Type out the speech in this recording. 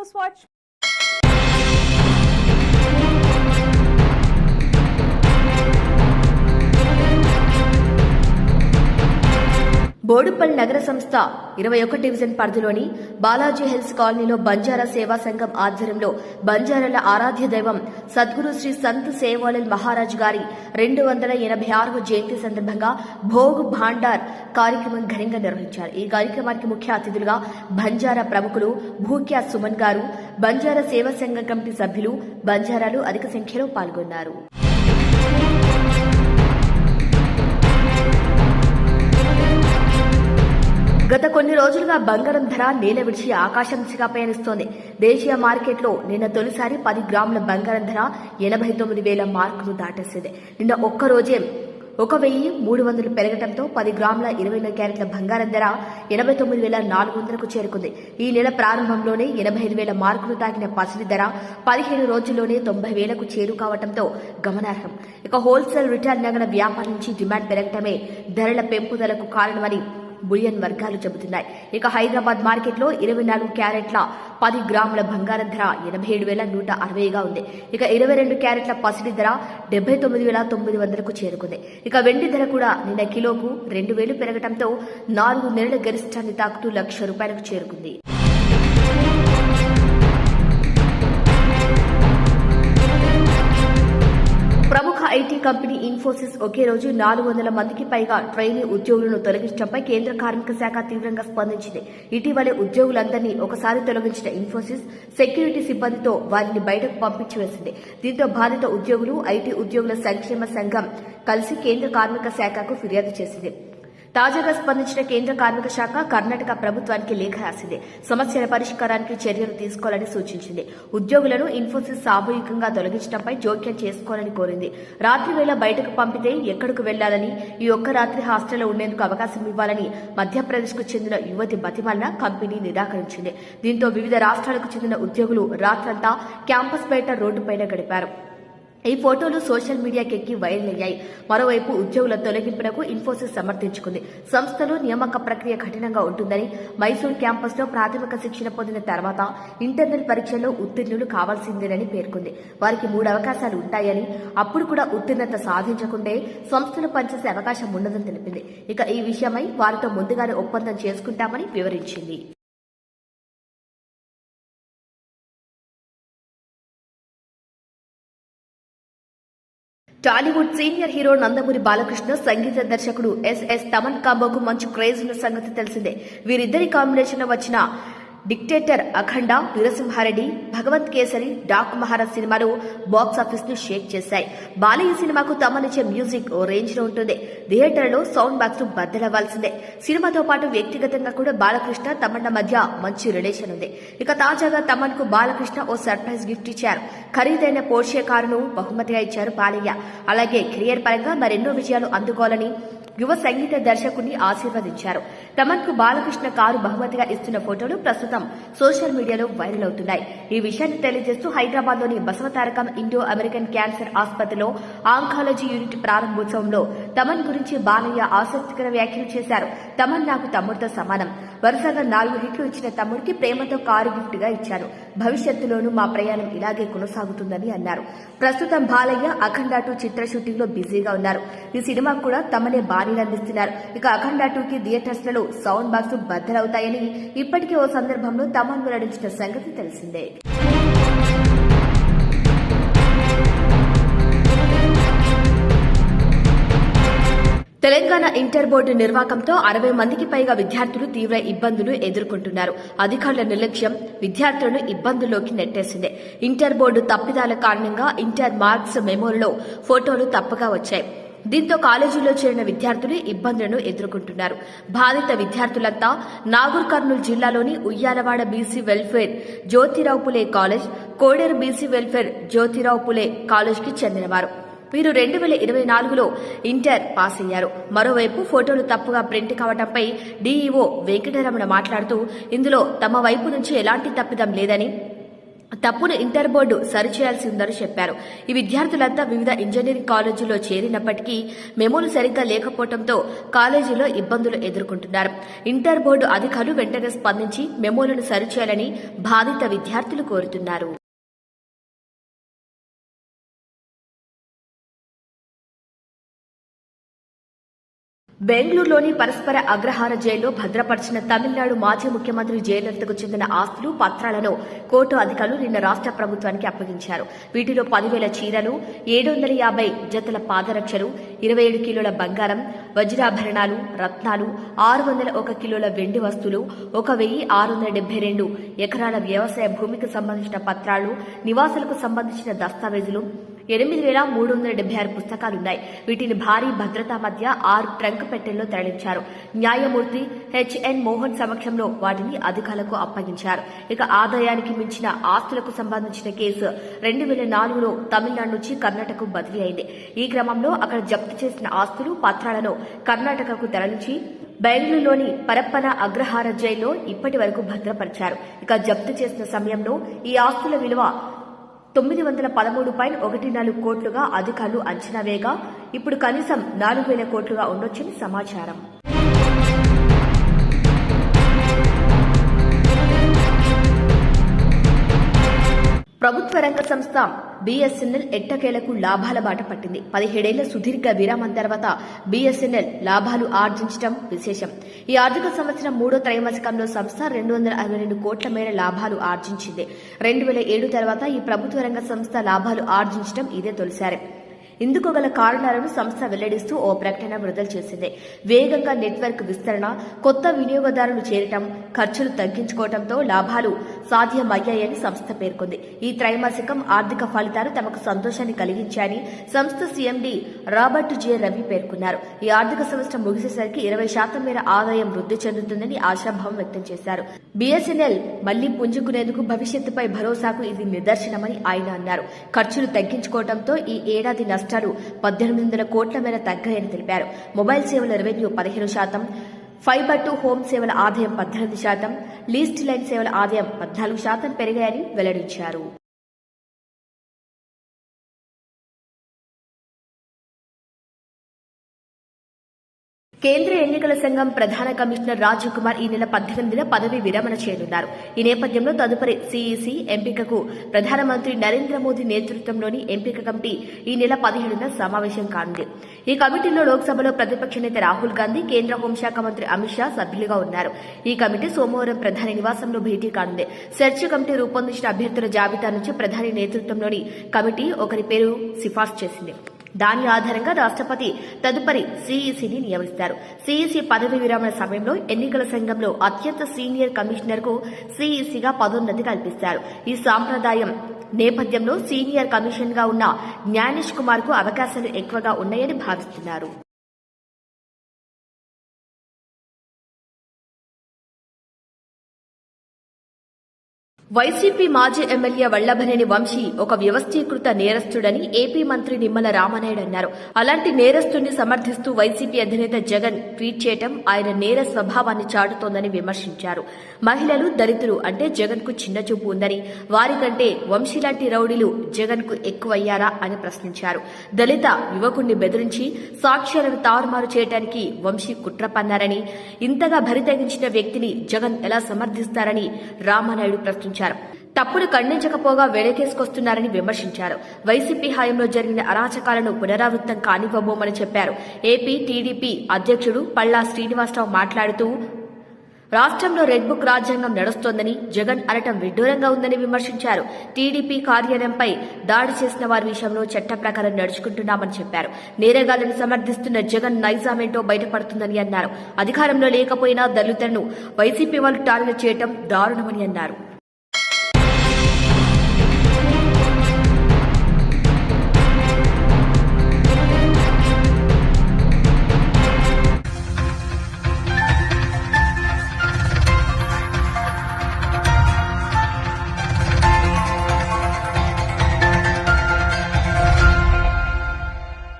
News Watch. Boduppal నగర సంస్థ ఇరవై ఒక డివిజన్ పరిధిలోని బాలాజీ హిల్స్ కాలనీలో బంజారా సేవా సంఘం ఆధ్వర్యంలో బంజారాల ఆరాధ్య దైవం సద్గురు శ్రీ సంత్ సేవాలల్ మహారాజ్ గారి రెండు వందల ఎనభై ఆరవ జయంతి సందర్భంగా భోగ్ భాండార్ కార్యక్రమం ఘనంగా నిర్వహించారు. ఈ కార్యక్రమానికి ముఖ్య అతిథులుగా బంజారా ప్రముఖులు భూక్యా సుమన్ గారు బంజారా సేవా సంఘం కమిటీ సభ్యులు బంజారాలు అధిక సంఖ్యలో పాల్గొన్నారు. గత కొన్ని రోజులుగా బంగారం ధర నేల విడిచి ఆకాశం దిశగా పయనిస్తోంది. దేశీయ మార్కెట్లో నిన్న తొలిసారి పది గ్రాముల బంగారం ధర ఎనభై తొమ్మిది వేల మార్కును దాటేసింది. నిన్న ఒక్క రోజే ఒక వెయ్యి మూడు వందలు పెరగడంతో పది గ్రాముల ఇరవై ఎనిమిది క్యారెట్ల బంగారం ధర ఎనభై తొమ్మిది వేల నాలుగు వందలకు చేరుకుంది. ఈ నెల ప్రారంభంలోనే ఎనభై ఐదు వేల మార్కులు తాకిన పసిడి ధర పదిహేను రోజుల్లోనే తొంభై వేలకు చేరు కావడంతో గమనార్హం. ఇక హోల్సేల్ రిటైల్ నగల వ్యాపారం నుంచి డిమాండ్ పెరగటమే ధరల పెంపుదలకు కారణమని బులియన్ వర్గాలు చెబుతున్నాయి. ఇక హైదరాబాద్ మార్కెట్లో ఇరవై నాలుగు క్యారెట్ల పది గ్రాముల బంగారం ధర ఎనభై ఏడు వేల నూట అరవైగా ఉంది. ఇక ఇరవై రెండు క్యారెట్ల పసిడి ధర డెబ్బై తొమ్మిది వేల తొమ్మిది వందలకు చేరుకుంది. ఇక వెండి ధర కూడా నిన్న కిలోకు రెండు వేలు పెరగడంతో నాలుగు నెలల గరిష్టాన్ని తాకుతూ లక్ష రూపాయలకు చేరుకుంది. ఐటీ కంపెనీ ఇన్ఫోసిస్ ఒకే రోజు నాలుగు వందల మందికి పైగా ట్రైనీ ఉద్యోగులను తొలగించడంపై కేంద్ర కార్మిక శాఖ తీవ్రంగా స్పందించింది. ఇటీవలే ఉద్యోగులందరినీ ఒకసారి తొలగించిన ఇన్ఫోసిస్ సెక్యూరిటీ సిబ్బందితో వారిని బయటకు పంపించి వేసింది. దీంతో బాధిత ఉద్యోగులు ఐటీ ఉద్యోగుల సంక్షేమ సంఘం కలిసి కేంద్ర కార్మిక శాఖకు ఫిర్యాదు చేసింది. తాజాగా స్పందించిన కేంద్ర కార్మిక శాఖ కర్ణాటక ప్రభుత్వానికి లేఖ రాసింది. సమస్యల పరిష్కారానికి చర్యలు తీసుకోవాలని సూచించింది. ఉద్యోగులను ఇన్ఫోసిస్ సామూహికంగా తొలగించడంపై జోక్యం చేసుకోవాలని కోరింది. రాత్రి వేళ బయటకు పంపితే ఎక్కడకు వెళ్ళాలని ఈ ఒక్క రాత్రి హాస్టల్లో ఉండేందుకు అవకాశం ఇవ్వాలని మధ్యప్రదేశ్కు చెందిన యువతి బతిమల్ల కంపెనీ నిరాకరించింది. దీంతో వివిధ రాష్ట్రాలకు చెందిన ఉద్యోగులు రాత్రంతా క్యాంపస్ బయట రోడ్డుపైన గడిపారు. ఈ ఫోటోలు సోషల్ మీడియాకెక్కి వైరల్ అయ్యాయి. మరోవైపు ఉద్యోగుల తొలగింపునకు ఇన్ఫోసిస్ సమర్థించుకుంది. సంస్థలో నియామక ప్రక్రియ కఠినంగా ఉంటుందని మైసూర్ క్యాంపస్లో ప్రాథమిక శిక్షణ పొందిన తర్వాత ఇంటర్నల్ పరీక్షల్లో ఉత్తీర్ణులు కావాల్సిందేనని పేర్కొంది. వారికి మూడు అవకాశాలు ఉంటాయని అప్పుడు కూడా ఉత్తీర్ణత సాధించకుంటే సంస్థలు పనిచేసే అవకాశం ఉండదని తెలిపింది. ఇక ఈ విషయమై వారితో ముందుగానే ఒప్పందం చేసుకుంటామని వివరించింది. టాలీవుడ్ సీనియర్ హీరో నందమూరి బాలకృష్ణ సంగీత దర్శకుడు ఎస్ఎస్ తమన్ కాంబోకు మంచి క్రేజ్ ఉన్న సంగతి తెలిసిందే. వీరిద్దరి కాంబినేషన్ వచ్చిన డిక్టేటర్ అఖండ వీరసింహారెడ్డి భగవంత్ కేసరి డాక్ మహారాజ్ సినిమాలు బాక్సాఫీస్ను షేక్ చేశాయి. బాలయ్య సినిమాకు తమనిచ్చే మ్యూజిక్ ఓ రేంజ్లో ఉంటుంది. థియేటర్లో సౌండ్ బాక్స్ బద్దలవ్వాల్సిందే. సినిమాతో పాటు వ్యక్తిగతంగా కూడా బాలకృష్ణ తమన్న మధ్య మంచి రిలేషన్ ఉంది. ఇక తాజాగా తమన్కు బాలకృష్ణ ఓ సర్ప్రైజ్ గిఫ్ట్ ఇచ్చారు. ఖరీదైన పోర్షే కారును బహుమతిగా ఇచ్చారు బాలయ్య. అలాగే కెరియర్ పరంగా మరెన్నో విజయాలు అందుకోవాలని యువ సంగీత దర్శకుడిని ఆశీర్వదించారు. తమన్కు బాలకృష్ణ కారు బహుమతిగా ఇస్తున్న ఫోటోలు ప్రస్తుతం సోషల్ మీడియాలో వైరల్ అవుతున్నాయి. ఈ విషయాన్ని తెలియజేస్తూ హైదరాబాద్లోని బసవతారకం ఇండో అమెరికన్ క్యాన్సర్ ఆసుపత్రిలో ఆంకాలజీ యూనిట్ ప్రారంభోత్సవంలో తమన్ గురించి బాలయ్య ఆసక్తికర వ్యాఖ్యలు చేశారు. తమన్ నాకు తమ్ముడితో సమానం. వరుసగా నాలుగు హిట్లు ఇచ్చిన తమ్ముడికి ప్రేమతో కారు గిఫ్ట్గా ఇచ్చాను భవిష్యత్తులోనూ మా ప్రయాణం ఇలాగే కొనసాగుతుందని అన్నారు. ప్రస్తుతం బాలయ్య అఖండ టూ చిత్ర షూటింగ్లో బిజీగా ఉన్నారు. ఈ సినిమా కూడా తమనే బాణీలు అందిస్తున్నారు. ఇక అఖండ టూ కి థియేటర్స్లలో సౌండ్ బాక్స్ బద్దలవుతాయని ఇప్పటికే ఓ సందర్భంలో తమన్ వెల్లడించిన సంగతి తెలిసిందే. తెలంగాణ ఇంటర్ బోర్డు నిర్వాకంతో అరవై మందికి పైగా విద్యార్థులు తీవ్ర ఇబ్బందులు ఎదుర్కొంటున్నారు. అధికారుల నిర్లక్ష్యం విద్యార్థులను ఇబ్బందుల్లోకి నెట్టేసింది. ఇంటర్ బోర్డు తప్పిదాల కారణంగా ఇంటర్ మార్క్స్ మెమోల్లో ఫోటోలు తప్పగా వచ్చాయి. దీంతో కాలేజీలో చేరిన విద్యార్థులు ఇబ్బందులను ఎదుర్కొంటున్నారు. బాధిత విద్యార్థులంతా నాగూర్ కర్నూలు జిల్లాలోని Uyyalawada BC welfare Jyotirao Phule college Koderu BC welfare Jyotirao Phule కాలేజ్కి చెందినవారు. వీరు రెండు వేల ఇరవై నాలుగులో ఇంటర్ పాస్ అయ్యారు. మరోవైపు ఫోటోలు తప్పుగా ప్రింట్ కావడంపై డీఈఓ వెంకటరమణ మాట్లాడుతూ ఇందులో తమ వైపు నుంచి ఎలాంటి తప్పిదం లేదని తప్పును ఇంటర్ బోర్డు సరిచేయాల్సి ఉందని చెప్పారు. ఈ విద్యార్థులంతా వివిధ ఇంజనీరింగ్ కాలేజీలో చేరినప్పటికీ మెమోలు సరిగ్గా లేకపోవడంతో కాలేజీలో ఇబ్బందులు ఎదుర్కొంటున్నారు. ఇంటర్ బోర్డు అధికారులు వెంటనే స్పందించి మెమోలను సరిచేయాలని బాధిత విద్యార్థులు కోరుతున్నారు. బెంగళూరులోని పరస్పర అగ్రహార జైల్లో భద్రపరిచిన తమిళనాడు మాజీ ముఖ్యమంత్రి జయలలితకు చెందిన ఆస్తులు పత్రాలను కోర్టు అధికారులు నిన్న రాష్ట్ర ప్రభుత్వానికి అప్పగించారు. వీటిలో పదివేల చీరలు ఏడు వందల యాభై జతల పాదరక్షలు ఇరవై ఏడు కిలోల బంగారం వజ్రాభరణాలు రత్నాలు ఆరు వందల ఒక కిలోల వెండి వస్తువులు ఒక వెయ్యి ఆరు వందల డెబ్బై రెండు ఎకరాల వ్యవసాయ భూమికి సంబంధించిన పత్రాలు నివాసాలకు సంబంధించిన దస్తావేజులు ఎనిమిది వేల మూడు వందల డెబ్బై ఆరు పుస్తకాలున్నాయి. వీటిని భారీ భద్రతా మధ్య ఆరు ట్రంక్ పెట్టెల్లో తరలించారు. న్యాయమూర్తి హెచ్ఎన్ మోహన్ సమక్షంలో వాటిని అధికారులకు అప్పగించారు. ఇక ఆదాయానికి మించిన ఆస్తులకు సంబంధించిన కేసు రెండు వేల నాలుగులో తమిళనాడు నుంచి కర్ణాటకకు బదిలీ అయింది. ఈ క్రమంలో అక్కడ జప్తు చేసిన ఆస్తులు పత్రాలను కర్ణాటకకు తరలించి బెంగళూరులోని పరప్పన అగ్రహార జైల్లో ఇప్పటి వరకు భద్రపరిచారు. ఇక జప్తు చేసిన సమయంలో ఈ ఆస్తుల విలువ తొమ్మిది వందల పదమూడు పాయింట్ ఒకటి నాలుగు కోట్లుగా అధికారులు అంచనా వేయగా ఇప్పుడు కనీసం నాలుగు వేల కోట్లుగా ఉండొచ్చని సమాచారం. ప్రభుత్వ రంగ సంస్థ బీఎస్ఎన్ఎల్ ఎట్టకేలకు లాభాల బాట పట్టింది. పదిహేడేళ్ళ సుదీర్ఘ విరామం తర్వాత బీఎస్ఎన్ఎల్ లాభాలు ఆర్జించడం విశేషం. ఈ ఆర్థిక సంవత్సరం మూడో త్రైమాసికంలో సంస్థ రెండు వందల అరవై రెండు కోట్ల మేర లాభాలు ఆర్జించింది. రెండు వేల ఏడు తర్వాత ఈ ప్రభుత్వ రంగ సంస్థ లాభాలు ఆర్జించడం ఇదే తొలిసారి. ఇందుకు గల కారణాలను సంస్థ వెల్లడిస్తూ ఓ ప్రకటన విడుదల చేసింది. వేగంగా నెట్వర్క్ విస్తరణ కొత్త వినియోగదారులు చేరటం ఖర్చులు తగ్గించుకోవడంతో లాభాలు సాధ్యమయ్యాయని సంస్థ పేర్కొంది. ఈ త్రైమాసికం ఆర్థిక ఫలితాలు తమకు సంతోషాన్ని కలిగించాయని సంస్థ సీఎండీ రాబర్ట్ జే. రవి పేర్కొన్నారు. ఈ ఆర్థిక సంవత్సరం ముగిసేసరికి ఇరవై శాతం మేర ఆదాయం వృద్ధి చెందుతుందని ఆశాభావం వ్యక్తం చేశారు. బీఎస్ఎన్ఎల్ మళ్ళీ పుంజుకునేందుకు భవిష్యత్తుపై భరోసాకు ఇది నిదర్శనమని ఆయన అన్నారు. ఖర్చులు తగ్గించుకోవడంతో ఈ ఏడాది నష్టాలు పద్దెనిమిది వందల కోట్ల మేర తగ్గాయని తెలిపారు. మొబైల్ సేవల రెవెన్యూ పదిహేను శాతం ఫైబర్ టు హోమ్ సేవల ఆదాయం పద్దెనిమిది శాతం లీస్ట్ లైన్ సేవల ఆదాయం పద్నాలుగు శాతం పెరిగాయని వెల్లడించారు. కేంద్ర ఎన్నికల సంఘం ప్రధాన కమిషనర్ రాజీవ్ కుమార్ ఈ నెల పద్దెనిమిదిన పదవి విరమణ చేయనున్నారు. ఈ నేపథ్యంలో తదుపరి సీఈసీ ఎంపికకు ప్రధానమంత్రి నరేంద్ర మోదీ నేతృత్వంలోని ఎంపిక కమిటీ ఈ నెల పదిహేడున సమావేశం కానుంది. ఈ కమిటీలో లోక్సభలో ప్రతిపక్ష నేత రాహుల్ గాంధీ కేంద్ర హోంశాఖ మంత్రి అమిత్ షా సభ్యులుగా ఉన్నారు. ఈ కమిటీ సోమవారం ప్రధాని నివాసంలో భేటీ కానుంది. సెర్చ్ కమిటీ రూపొందించిన అభ్యర్థుల జాబితా నుంచి ప్రధాని నేతృత్వంలోని కమిటీ ఒకరి పేరు సిఫార్సు చేసింది. దాని ఆధారంగా రాష్ట్రపతి తదుపరి సీఈసీని నియమిస్తారు. సీఈసీ పదవి విరమణ సమయంలో ఎన్నికల సంఘంలో అత్యంత సీనియర్ కమిషనర్కు సీఈసీగా పదోన్నతి కల్పిస్తారు. ఈ సాంప్రదాయం నేపథ్యంలో సీనియర్ కమిషన్గా ఉన్న జ్ఞానేష్ కుమార్కు అవకాశాలు ఎక్కువగా ఉన్నాయని భావిస్తున్నారు. వైసీపీ మాజీ ఎమ్మెల్యే వల్లభనేని వంశీ ఒక వ్యవస్థీకృత నేరస్తుడని ఏపీ మంత్రి నిమ్మల రామనాయుడు అన్నారు. అలాంటి నేరస్తుడిని సమర్థిస్తూ వైసీపీ అధినేత జగన్ ట్వీట్ చేయడం ఆయన నేర స్వభావాన్ని చాటుతోందని విమర్శించారు. మహిళలు దళితులు అంటే జగన్కు చిన్న చూపు ఉందని వారికంటే వంశీ లాంటి రౌడీలు జగన్కు ఎక్కువయ్యారా అని ప్రశ్నించారు. దళిత యువకుణ్ణి బెదిరించి సాక్ష్యాలను తారుమారు చేయడానికి వంశీ కుట్ర పన్నారని ఇంతగా భరితగించిన వ్యక్తిని జగన్ ఎలా సమర్థిస్తారని రామనాయుడు ప్రశ్నించారు. తప్పును ఖండించకపోగా వెనకేసుకొస్తున్నారని విమర్శించారు. వైసీపీ హయాంలో జరిగిన అరాచకాలను పునరావృత్తం కానివ్వబోమని చెప్పారు. ఏపీ టీడీపీ అధ్యక్షుడు పల్లా శ్రీనివాసరావు మాట్లాడుతూ రాష్ట్రంలో రెడ్ బుక్ రాజ్యాంగం నడుస్తోందని జగన్ అనటం విడ్డూరంగా ఉందని విమర్శించారు. టీడీపీ కార్యాలయంపై దాడి చేసిన వారి విషయంలో చట్ట ప్రకారం నడుచుకుంటున్నామని చెప్పారు. నేరగాళ్ళను సమర్థిస్తున్న జగన్ నైజామేంటో బయటపడుతుందని అన్నారు. అధికారంలో లేకపోయినా దళితులను వైసీపీ వాళ్ళు టార్గెట్ చేయటం దారుణమని అన్నారు.